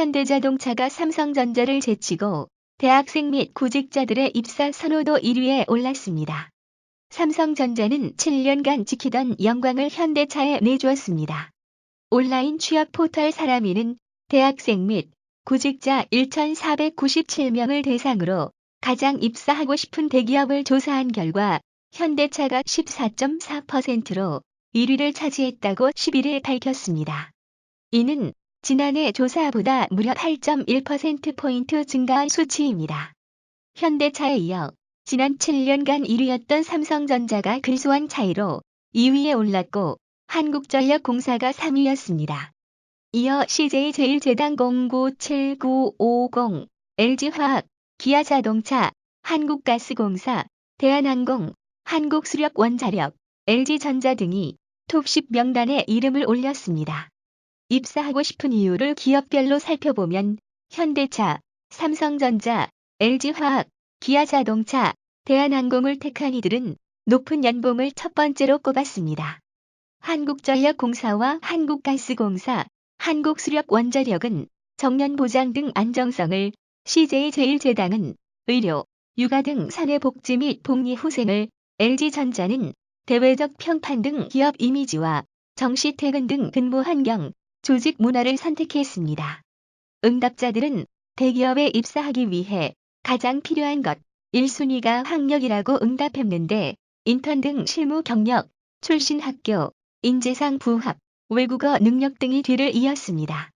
현대자동차가 삼성전자를 제치고 대학생 및 구직자들의 입사 선호도 1위에 올랐습니다. 삼성전자는 7년간 지키던 영광을 현대차에 내주었습니다. 온라인 취업 포털 사람이는 대학생 및 구직자 1,497명을 대상으로 가장 입사하고 싶은 대기업을 조사한 결과 현대차가 14.4%로 1위를 차지했다고 11일 밝혔습니다. 이는 지난해 조사보다 무려 8.1%포인트 증가한 수치입니다. 현대차에 이어 지난 7년간 1위였던 삼성전자가 근소한 차이로 2위에 올랐고 한국전력공사가 3위였습니다. 이어 CJ제일제당 097950, LG화학, 기아자동차, 한국가스공사, 대한항공, 한국수력원자력, LG전자 등이 톱 10 명단에 이름을 올렸습니다. 입사하고 싶은 이유를 기업별로 살펴보면 현대차, 삼성전자, LG화학, 기아자동차, 대한항공을 택한 이들은 높은 연봉을 첫 번째로 꼽았습니다. 한국전력공사와 한국가스공사, 한국수력원자력은 정년보장 등 안정성을, CJ제일제당은 의료, 육아 등 사회복지 및 복리후생을, LG전자는 대외적 평판 등 기업 이미지와 정시 퇴근 등 근무 환경, 조직 문화를 선택했습니다. 응답자들은 대기업에 입사하기 위해 가장 필요한 것 1순위가 학력이라고 응답했는데 인턴 등 실무 경력, 출신 학교, 인재상 부합, 외국어 능력 등이 뒤를 이었습니다.